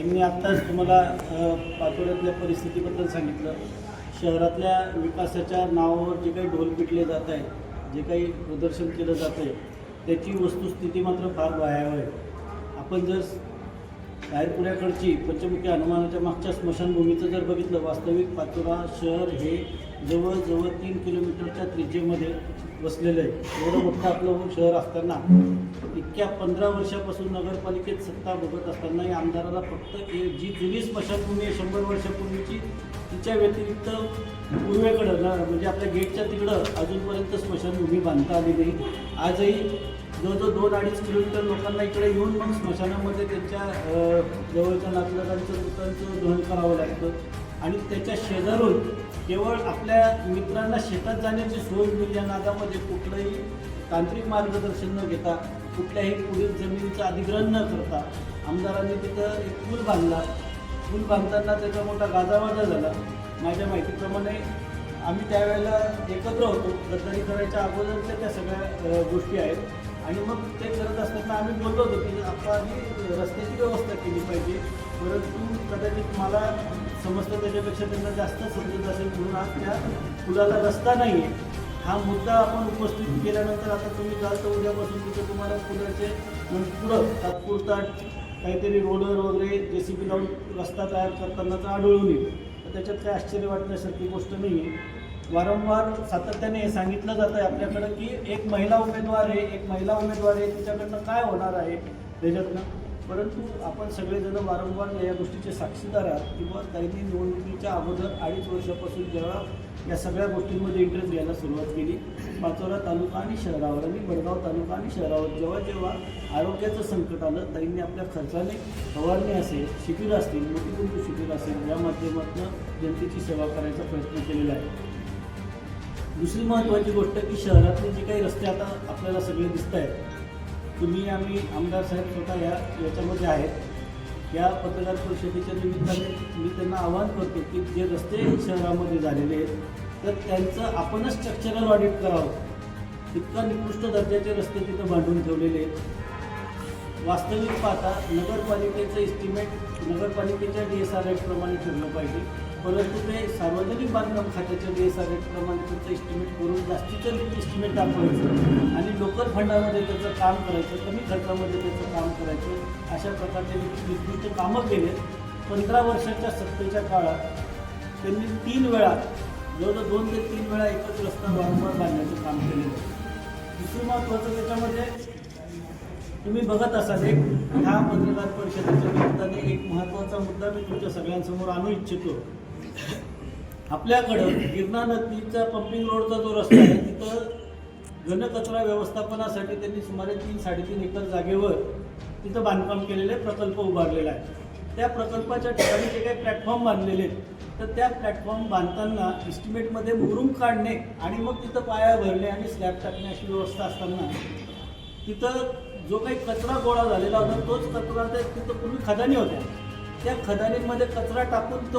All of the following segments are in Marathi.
ताईंनी आत्ताच तुम्हाला पाचोड्यातल्या परिस्थितीबद्दल सांगितलं. शहरातल्या विकासाच्या नावावर जे काही ढोल पिटले जात आहे जे काही प्रदर्शन केलं जात आहे त्याची वस्तुस्थिती मात्र फार भयावह आहे. आपण जर बाहेरपुऱ्याकडची पंचमुखी हनुमानाच्या मागच्या स्मशानभूमीचं जर बघितलं वास्तविक पाचोरा शहर हे जवळजवळ तीन किलोमीटरच्या त्रिज्येमध्ये वसलेलं आहे. एवढं मोठं आपलं शहर असताना इतक्या पंधरा वर्षापासून नगरपालिकेत सत्ता बघत असताना या आमदाराला फक्त जी जुनी स्मशानभूमी आहे शंभर वर्षापूर्वीची तिच्या व्यतिरिक्त पूर्वेकडं ना म्हणजे आपल्या गेटच्या तिकडं अजूनपर्यंत स्मशानभूमी बांधता आली नाही. आजही जवळजवळ दोन अडीच किलोमीटर लोकांना इकडे येऊन मग स्मशानामध्ये त्यांच्या जवळच्या नातलगांचं त्यांचं दहन करावं लागतं. आणि त्याच्या शेजारून केवळ आपल्या मित्रांना शेतात जाण्याची सोय होईल या नादामध्ये कुठलंही तांत्रिक मार्गदर्शन न घेता कुठल्याही पुढील जमिनीचं अधिग्रहण न करता आमदारांनी तिथं एक पूल बांधला. पूल बांधताना त्याचा मोठा गाजावाजा झाला. माझ्या माहितीप्रमाणे आम्ही त्यावेळेला एकत्र होतो. गद्दारी करायच्या अगोदरच्या त्या सगळ्या गोष्टी आहेत. आणि मग ते करत असताना आम्ही बोललो होतो की आपण आम्ही रस्त्याची व्यवस्था केली पाहिजे. परंतु कदाचित मला समजतं त्याच्यापेक्षा त्यांना जास्त समजत असेल म्हणून आज त्या पुलाला रस्ता नाही आहे हा मुद्दा आपण उपस्थित केल्यानंतर आता तुम्ही जाल तर उद्यापासून तिथे तुम्हाला पुलाचे म्हणजे पुढं तात्पुरता काहीतरी रोलर वगैरे जे सी बी लावून रस्ता तयार करतानाचा आढळून येईल. तर त्याच्यात काही आश्चर्य वाटण्यासारखी गोष्ट नाही आहे वारंवार सातत्याने हे सांगितलं जातं आहे आपल्याकडं की एक महिला उमेदवार आहे एक महिला उमेदवार आहे तिच्याकडनं काय होणार आहे? त्याच्यातनं परंतु आपण सगळेजण वारंवार या गोष्टीचे साक्षीदार आहात किंवा त्यांनी निवडणुकीच्या अगोदर अडीच वर्षापासून जेव्हा या सगळ्या गोष्टींमध्ये इंटरेस्ट घ्यायला सुरुवात केली. पाचोरा तालुका आणि शहरावर आणि बडगाव तालुका आणि शहरावर जेव्हा जेव्हा आरोग्याचं संकट आलं ताईंनी आपल्या खर्चाने फवारणी असेल शिबिर असतील मोठीकुंटू शिबिर असेल या माध्यमातून जनतेची सेवा करायचा प्रयत्न केलेला आहे. दुसरी महत्त्वाची गोष्ट की शहरातले जे काही रस्ते आता आपल्याला सगळे दिसत आहेत तुम्ही आम्ही आमदार साहेब स्वतः या याच्यामध्ये आहेत. या पत्रकार परिषदेच्या निमित्ताने मी त्यांना आवाहन करतो की जे रस्ते शहरामध्ये झालेले आहेत तर त्यांचं आपणच स्ट्रक्चरल ऑडिट करावं. इतका निकृष्ट दर्जाचे रस्ते तिथं बांधून ठेवलेले आहेत. वास्तविक पाहता नगरपालिकेचं इस्टिमेट नगरपालिकेच्या डी एस आर प्रमाणे ठरलं पाहिजे. परंतु ते सार्वजनिक बांधकाम खात्याच्या डी एस आर प्रमाणे इस्टिमेट करून जास्तीचं इस्टिमेट दाखवायचं. आणि लोकल फंडामध्ये त्याचं काम करायचं कमी खर्चामध्ये त्याचं काम करायचं अशा प्रकारचे निकृष्ट कामं केले. पंधरा वर्षाच्या सत्तेच्या काळात त्यांनी तीन वेळा जवळजवळ दोन ते तीन वेळा एकच रस्ता वारंवार बांधण्याचं काम केलेलं दुसरं महत्त्वाचं त्याच्यामध्ये तुम्ही बघत असाल एक ह्या पत्रकार परिषदेच्या निमित्ताने एक महत्त्वाचा मुद्दा मी तुमच्या सगळ्यांसमोर आणू इच्छितो. आपल्याकडं गिरणा नदीचा पंपिंग रोडचा जो रस्ता आहे तिथं घनकचरा व्यवस्थापनासाठी त्यांनी सुमारे तीन साडेतीन एकर जागेवर तिथं बांधकाम केलेले प्रकल्प उभारलेला आहे. त्या प्रकल्पाच्या ठिकाणी जे काही प्लॅटफॉर्म बांधलेले आहेत तर त्या प्लॅटफॉर्म बांधताना इस्टिमेटमध्ये मुरुम काढणे आणि मग तिथं पाया भरणे आणि स्लॅब टाकणे अशी व्यवस्था असताना तिथं जो काही कचरा गोळा झालेला होता तोच कचरा त्या तिथं पूर्वी खदानी होत्या. त्या खदानीमध्ये कचरा टाकून तो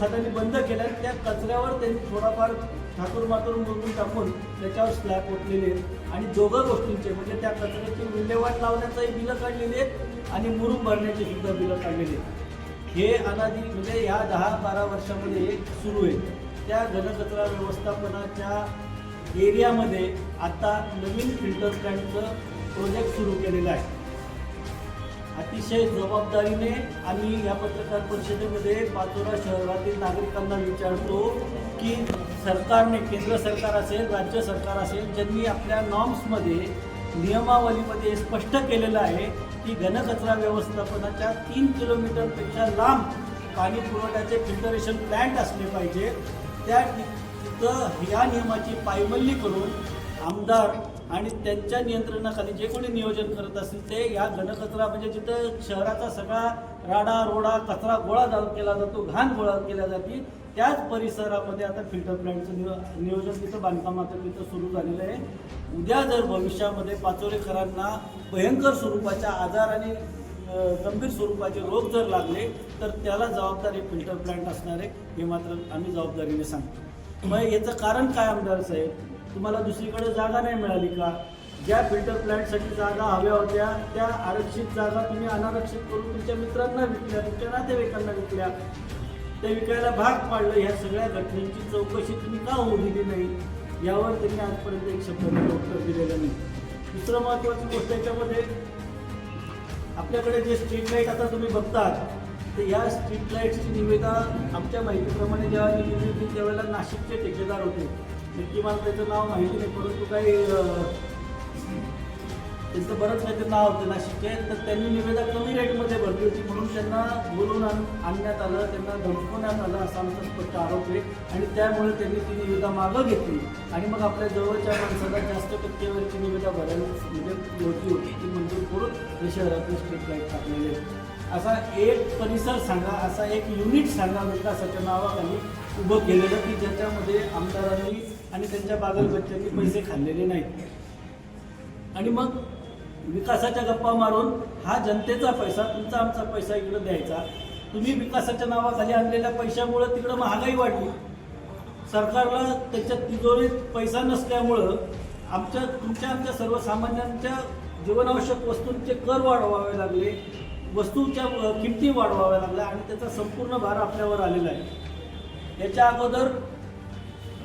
खदानी बंद केला त्या कचऱ्यावर त्यांनी थोडाफार ठाकूर मातूर मुरून टाकून त्याच्यावर स्लॅब ओतलेले आहेत. आणि दोघं गोष्टींचे म्हणजे त्या कचऱ्याची विल्हेवाट लावण्याचंही बिलं काढलेली आहेत आणि मुरुम भरण्याची सुद्धा बिलं काढलेली आहेत. हे अनादी म्हणजे या दहा बारा वर्षामध्ये सुरू आहे. त्या घनकचरा व्यवस्थापनाच्या एरियामध्ये आता नवीन फिल्टर प्लॅन्टचं प्रोजेक्ट सुरू केलेलं आहे. अतिशय जबाबदारीने आम्ही या पत्रकार परिषदेमध्ये पाचोरा शहरातील नागरिकांना विचारतो की सरकारने केंद्र सरकार असेल राज्य सरकार असेल ज्यांनी आपल्या नॉर्म्समध्ये नियमावलीमध्ये स्पष्ट केलेलं आहे की घनकचरा व्यवस्थापनाच्या तीन किलोमीटरपेक्षा लांब पाणी पुरवठ्याचे फिल्टरेशन प्लॅन्ट असले पाहिजे त्या तिथं या नियमाची पायमल्ली करून आमदार आणि त्यांच्या नियंत्रणाखाली जे कोणी नियोजन करत असतील ते या घनकचरा म्हणजे जिथं शहराचा सगळा राडा रोडा कचरा गोळा जा- केला जातो घाण गोळा केल्या जाते त्याच परिसरामध्ये आता फिल्टर प्लॅन्टचं नियो नियोजन तिथं बांधकाम तिथं सुरू झालेलं आहे. उद्या जर भविष्यामध्ये पाचोरेकरांना भयंकर स्वरूपाच्या आजार आणि गंभीर स्वरूपाचे रोग जर लागले तर त्याला जबाबदारी फिल्टर प्लॅन्ट असणार आहे हे मात्र आम्ही जबाबदारीने सांगतो. मग याचं कारण काय आमदार साहेब? तुम्हाला दुसरीकडे जागा नाही मिळाली का? ज्या फिल्टर प्लॅन्टसाठी जागा हव्या होत्या त्या आरक्षित जागा तुम्ही अनारक्षित करून तुमच्या मित्रांना विकल्या तुमच्या नातेवाईकांना विकल्या. ते विकायला भाग पाडलं. ह्या सगळ्या घटनेची चौकशी तुम्ही का होऊ दिली नाही? यावर त्यांनी आजपर्यंत एक शब्द उत्तर दिलेलं नाही. दुसरं महत्त्वाची गोष्ट याच्यामध्ये आपल्याकडे जे स्ट्रीट लाइट आता तुम्ही बघतात तर या स्ट्रीट लाईटची निविदा आमच्या माहितीप्रमाणे जेव्हा दिली होती त्यावेळेला नाशिकचे ठेकेदार होते. नक्की मला त्याचं नाव माहिती नाही परंतु काही त्यांचं बरंच काहीतरी नाव होतं नाशिकचे. तर त्यांनी निवेदा कमी रेटमध्ये भरली होती म्हणून त्यांना बोलून आण आणण्यात आलं त्यांना धमकवण्यात आलं असा आमचा स्पष्ट आरोप आहे. आणि त्यामुळे त्यांनी ती निवेदा मागं घेतली. आणि मग आपल्या जवळच्या माणसाला जास्त टक्केवरची निवेदा भरायला म्हणजे होती होती. ती मंजूर करून ते शहरातले स्ट्रीट लाइट टाकलेले असा एक परिसर सांगा असा एक युनिट सांगा विकासाच्या नावाखाली उभं केलेलं की ज्याच्यामध्ये आमदारांनी आणि त्यांच्या बागलबच्च्यांनी पैसे खाल्लेले नाहीत. आणि मग विकासाच्या गप्पा मारून हा जनतेचा पैसा तुमचा आमचा पैसा इकडं द्यायचा. तुम्ही विकासाच्या नावाखाली आणलेल्या पैशामुळं तिकडं महागाई वाढली. सरकारला त्याच्या तिजोरीत पैसा नसल्यामुळं आमच्या तुमच्या आमच्या सर्वसामान्यांच्या जीवनावश्यक वस्तूंचे कर वाढवावे लागले. वस्तूच्या किमती वाढवाव्या लागल्या आणि त्याचा संपूर्ण भार आपल्यावर आलेला आहे. याच्या अगोदर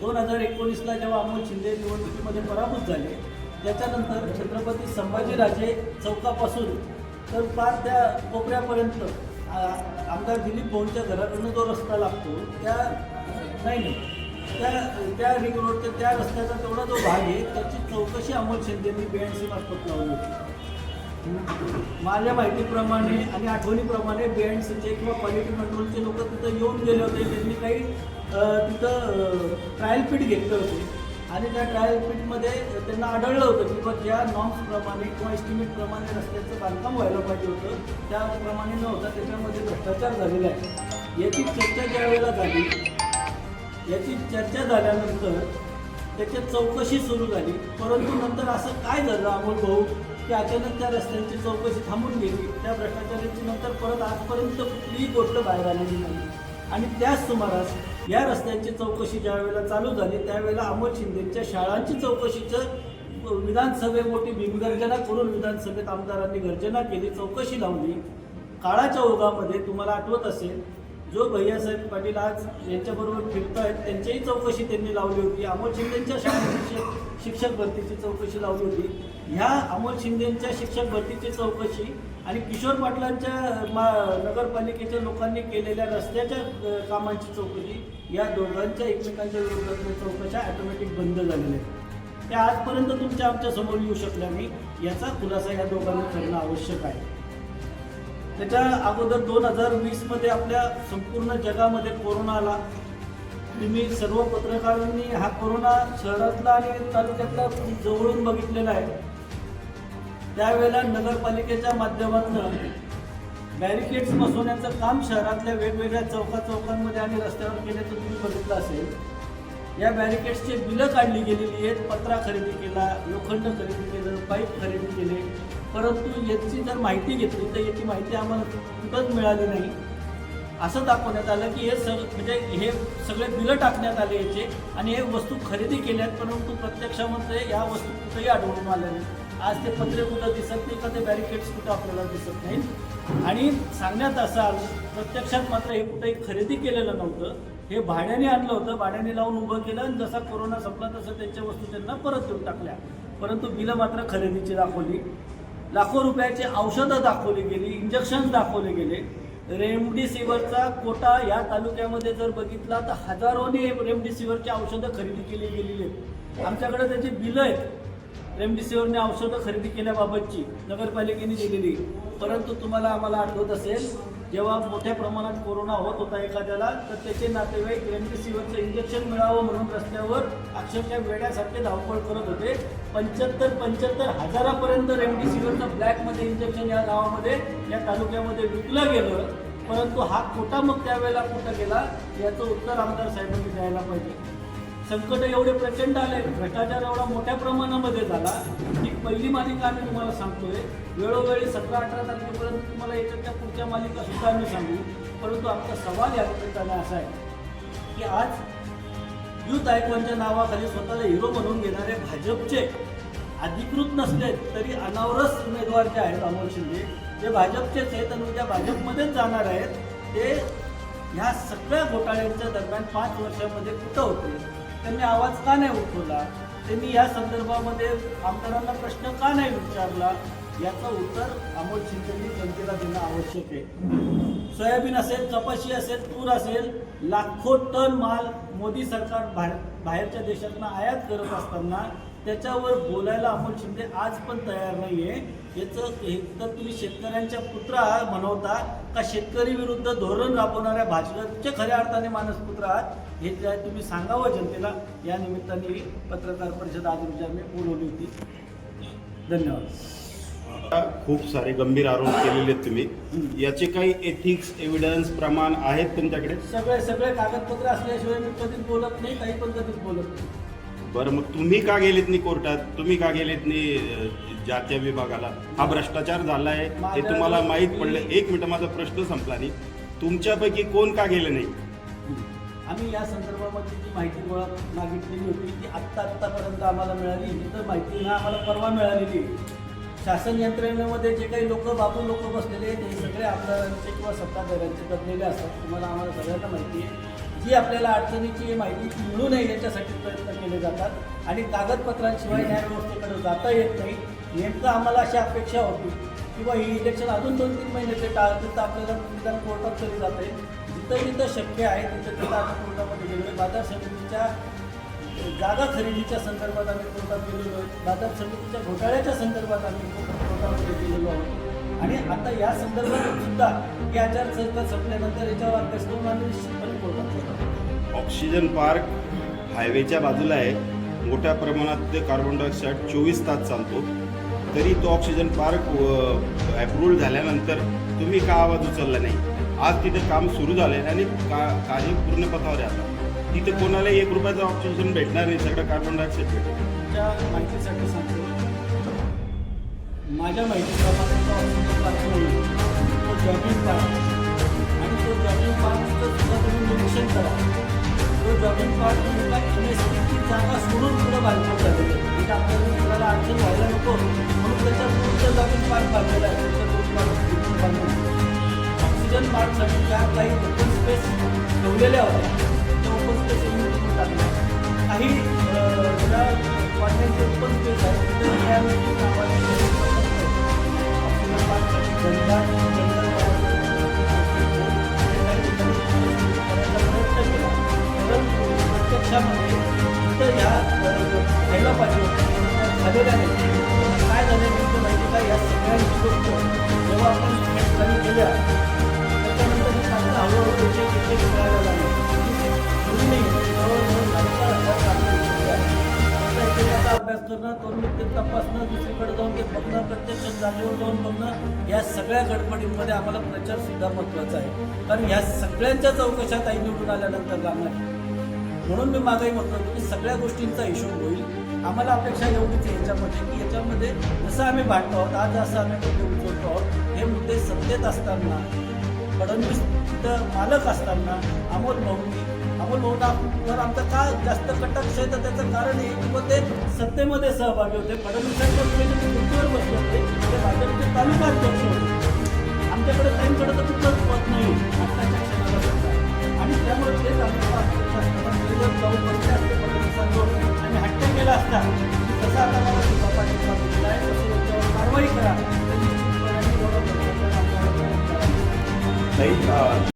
दोन हजार एकोणीसला जेव्हा अमोल शिंदे निवडणुकीमध्ये पराभूत झाले त्याच्यानंतर छत्रपती संभाजीराजे चौकापासून तर पार त्या कोपऱ्यापर्यंत आमदार दिलीप भाऊंच्या घराकडून जो रस्ता लागतो त्या नाही नाही. त्या त्या रिंग रोडच्या त्या रस्त्याचा तेवढा जो भाग आहे त्याची चौकशी अमोल शिंदेनी बीएनसी मार्फत लावली होती. माझ्या माहितीप्रमाणे आणि आठवणीप्रमाणे बीएनसीचे किंवा क्वालिटी कंट्रोलचे लोक तिथं येऊन गेले होते त्यांनी काही तिथं ट्रायल पीठ घेतलं होते. आणि त्या ट्रायल पीठमध्ये त्यांना आढळलं होतं की बघ ज्या नॉर्म्सप्रमाणे किंवा एस्टिमेटप्रमाणे रस्त्याचं बांधकाम व्हायला पाहिजे होतं. त्याप्रमाणे नव्हता त्याच्यामध्ये भ्रष्टाचार झालेला आहे. याची चर्चा ज्या वेळेला झाली याची चर्चा झाल्यानंतर त्याची चौकशी सुरू झाली. परंतु नंतर असं काय झालं अमोल भाऊ की अचानक त्या रस्त्यांची चौकशी थांबून गेली. त्या भ्रष्टाचाराची नंतर परत आजपर्यंत कुठलीही गोष्ट बाहेर आलेली नाही. आणि त्याच सुमारास या रस्त्यांची चौकशी ज्या वेळेला चालू झाली त्यावेळेला अमोल शिंदेच्या शाळांची चौकशीचं विधानसभे मोठी भीमगर्जना करून विधानसभेत आमदारांनी गर्जना केली चौकशी लावली. काळाच्या ओघामध्ये तुम्हाला आठवत असेल जो भैयासाहेब पाटील आज यांच्याबरोबर फिरत आहेत त्यांचीही चौकशी त्यांनी लावली होती. अमोल शिंदेच्या शाळेची शिक्षक शिक्षक भरतीची चौकशी लावली होती. ह्या अमोल शिंदेच्या शिक्षक भरतीची चौकशी आणि किशोर पाटलांच्या मा नगरपालिकेच्या लोकांनी केलेल्या रस्त्याच्या कामांची चौकशी या दोघांच्या एकमेकांच्या विरोधातल्या चौकशा ऑटोमॅटिक बंद झालेल्या आहेत. त्या आजपर्यंत तुमच्या आमच्यासमोर येऊ शकल्या नाही याचा खुलासा या दोघांना करणं आवश्यक आहे. त्याच्या अगोदर दोन हजार वीसमध्ये आपल्या संपूर्ण जगामध्ये कोरोना आला. तुम्ही सर्व पत्रकारांनी हा कोरोना शहरातला आणि तालुक्यातला जवळून बघितलेला आहे. त्यावेळेला नगरपालिकेच्या माध्यमातून बॅरिकेड्स बसवण्याचं काम शहरातल्या वेगवेगळ्या चौका चौकांमध्ये आणि रस्त्यावर केल्याचं तुम्ही बघितलं असेल. या बॅरिकेड्सचे बिलं काढली गेलेली आहेत. पत्रा खरेदी केला लोखंड खरेदी केलं पाईप खरेदी केले. परंतु याची जर माहिती घेतली तर याची माहिती आम्हाला कुठंच मिळाली नाही. असं दाखवण्यात आलं की हे सग म्हणजे हे सगळे बिलं टाकण्यात आले याचे आणि हे वस्तू खरेदी केल्यात परंतु प्रत्यक्षामध्ये या वस्तू कुठेही आढळून आल्या नाही आज ते पत्रे कुठं दिसत नाही का ते बॅरिकेड्स कुठं आपल्याला दिसत नाहीत. आणि सांगण्यात असाल प्रत्यक्षात मात्र हे कुठंही खरेदी केलेलं नव्हतं. हे भाड्याने आणलं होतं भाड्याने लावून उभं केलं आणि जसा कोरोना संपला तसं त्यांच्या वस्तू त्यांना परत देऊन टाकल्या. परंतु बिलं मात्र खरेदीची दाखवली. लाखो रुपयाची औषधं दाखवली गेली इंजेक्शन्स दाखवले गेले. रेमडेसिवीरचा कोटा या तालुक्यामध्ये जर बघितला तर हजारोने रेमडेसिवीरची औषधं खरेदी केली गेलेली आहेत. आमच्याकडे त्याची बिलं आहेत. रेमडेसिवीरने औषधं खरेदी केल्याबाबतची नगरपालिकेने दिलेली. परंतु तुम्हाला आम्हाला आठवत असेल जेव्हा मोठ्या प्रमाणात कोरोना होत होता एखाद्याला तर त्याचे नातेवाईक रेमडेसिवीरचं इंजेक्शन मिळावं म्हणून रस्त्यावर अक्षरशः वेड्यासारखे धावपळ करत होते. पंच्याहत्तर पंच्याहत्तर हजारापर्यंत रेमडेसिवीरचं ब्लॅकमध्ये इंजेक्शन या गावामध्ये या तालुक्यामध्ये विकलं गेलं. परंतु हा खोटा मग त्यावेळेला कुठं गेला? याचं उत्तर आमदार साहेबांनी द्यायला पाहिजे. संकट एवढे प्रचंड आले भ्रष्टाचार एवढा मोठ्या प्रमाणामध्ये झाला की पहिली मालिका आम्ही तुम्हाला सांगतोय वेळोवेळी सतरा अठरा तारखेपर्यंत तुम्हाला याच्याच्या पुढच्या मालिका सुद्धा आम्ही सांगू. परंतु आमचा सवाल या ठिकाणी असा आहे की आज युथ आयकॉनच्या नावाखाली स्वतःला हिरो म्हणून घेणारे भाजपचे अधिकृत नसले तरी अनावरस उमेदवार जे आहेत अमोल शिंदे जे भाजपचेच आहेत आणि उद्या भाजपमध्येच जाणार आहेत ते ह्या सगळ्या घोटाळ्यांच्या दरम्यान पाच वर्षामध्ये कुठं होते त्यांनी आवाज का नाही उठवला? त्यांनी या संदर्भामध्ये आमदारांना प्रश्न का नाही विचारला? याचं उत्तर अमोल शिंदेनी जनतेला देणं आवश्यक आहे. सोयाबीन असेल कपाशी असेल तूर असेल लाखो टन माल मोदी सरकार बाहेर बाहेरच्या देशातनं आयात करत असताना त्याच्यावर बोलायला अमोल शिंदे आज पण तयार नाही आहे याचं हे तर तुम्ही शेतकऱ्यांच्या पुत्र म्हणवता का शेतकरी विरुद्ध धोरण राबवणाऱ्या भाजपचे खऱ्या अर्थाने मानसपुत्र आहात? हे तुम्ही सांगावं जनतेला. या निमित्ताने पत्रकार परिषद आज आम्ही बोलवली होती. धन्यवाद. खूप सारे गंभीर आरोप केलेले आहेत तुम्ही. याचे काही एथिक्स एव्हिडन्स प्रमाण आहेत तुमच्याकडे? सगळे सगळे कागदपत्र असल्याशिवाय मी कधीच बोलत नाही काही पण कधीच बोलत नाही. बरं मग तुम्ही का गेलेत नाही कोर्टात? तुम्ही का गेलेत नाही जातीय विभागाला. हा भ्रष्टाचार झाला आहे हे तुम्हाला माहीत पडलं. एक मिनिट माझा प्रश्न संपला नाही. तुमच्यापैकी कोण का गेलं नाही? आम्ही या संदर्भामध्ये जी माहिती गोळा मागितलेली होती ती आत्ता आत्तापर्यंत आम्हाला मिळाली. ही तर माहिती ना आम्हाला परवा मिळालेली. शासन यंत्रणेमध्ये जे काही लोक बाबू लोक बसलेले आहेत हे सगळे आमदारांचे किंवा सत्ताधाऱ्यांचे दबलेले असतात. तुम्हाला आम्हाला सगळ्यांना माहिती आहे. जी आपल्याला अडचणीची माहिती मिळू नये याच्यासाठी प्रयत्न केले जातात आणि कागदपत्रांशिवाय न्यायव्यवस्थेकडे जाता येत नाही नेमकं आम्हाला अशी अपेक्षा होती किंवा ही इलेक्शन अजून दोन तीन महिन्याचे ते टाळतील तर आपल्याला निदान कोर्टात तरी जाते. जिथं जिथं शक्य आहे तिथं तिथं आम्ही कोर्टामध्ये गेलो बाजार समितीच्या जागा खरेदीच्या संदर्भात आम्ही कोर्टात गेलेलो आहे बाजार समितीच्या घोटाळ्याच्या संदर्भात आम्ही कोर्टामध्ये गेलेलो आहोत आणि आता या संदर्भात सुद्धा ही आचारसंहिता संपल्यानंतर याच्यावर अभ्यास करून आम्ही निश्चितपणे जातो. ऑक्सिजन पार्क हायवेच्या बाजूला आहे. मोठ्या प्रमाणात ते कार्बन डायऑक्साईड चोवीस तास चालतो. तरी तो ऑक्सिजन पार्क अप्रूव्ह झाल्यानंतर तुम्ही का आवाज उचलला नाही? आज तिथे काम सुरू झालं आहे आणि का कार्य पूर्ण पथावर आता. तिथे कोणाला एक रुपयाचा ऑक्सिजन भेटणार नाही. सगळं कार्बन डायऑक्साईड तुमच्या माहितीसाठी सांगतो. माझ्या माहितीप्रमाणे तो ऑक्सिजन पार्क तो जॉगिंग पार्क आणि तो जॉगिंग पार्कचं सुद्धा तुम्ही निरीक्षण करा. तो जॉगिंग पार्क तुमचा एम एस टीची जागा सोडून पुढं बांधकाम झालेलं आहे म्हणजे आपल्याला दुसऱ्याला अडचण व्हायला नको म्हणून त्याच्या पुढचं जॉगिंग पार्क बांधलेलं आहे. त्याच्या दोन पार्क बांधून ऑक्सिजन पार्कसाठी ज्या काही ओपन स्पेस ठेवलेल्या होत्या त्या ओपन स्पेस टाकल्या. काही अं, ज्या वाटेचे ओपन स्पेस आहे तिथे नावाने प्रत्यक्षामध्ये तिथं ह्या व्हायला पाहिजे झालेल्या नाही काय नेमकं माहिती का या सगळ्यांची गोष्ट जेव्हा आपण खाली त्याच्यानंतर हळूहळू एक जवळजवळ साडेचार हजार शरीराचा अभ्यास करणं दोन ते तपासणं दुसरीकडे जाऊन ते बघणं प्रत्यक्ष जागेवर जाऊन बघणं या सगळ्या गडबडींमध्ये आम्हाला प्रचार सुद्धा महत्त्वाचा आहे. कारण ह्या सगळ्यांच्या चौकशात आई निवडून आल्यानंतर लागणार म्हणून मी मागेही म्हटलं होतं की सगळ्या गोष्टींचा हिशोब होईल. आम्हाला अपेक्षा एवढीच आहे याच्यामध्ये की याच्यामध्ये जसं आम्ही भांडतो आहोत आज असं आम्ही मुद्दे उचलतो आहोत हे मुद्दे सत्तेत असताना फडणवीस तिथं मालक असताना अमोल भाऊंनी अमोल भाऊंवर आमचा का जास्त कटाक्ष आहे तर त्याचं कारण हे की बुवा ते सत्तेमध्ये सहभागी होते. फडणवीसांच्या वेळेला बसले होते. ते भाजपचे तालुका अध्यक्ष होते. आमच्याकडे त्यांच्याकडे तर कुठलंच पद नाही. आत्ताच्या क्षणाला आणि त्यामुळे तेच आम्ही अपेक्षा जाऊन बसले असते फडणवीसांवर. आणि हट्ट केला असता. की जसं आता मला सुद्धा पाठिंबा दिलेला आहे तसं याच्यावर कारवाई करा. तर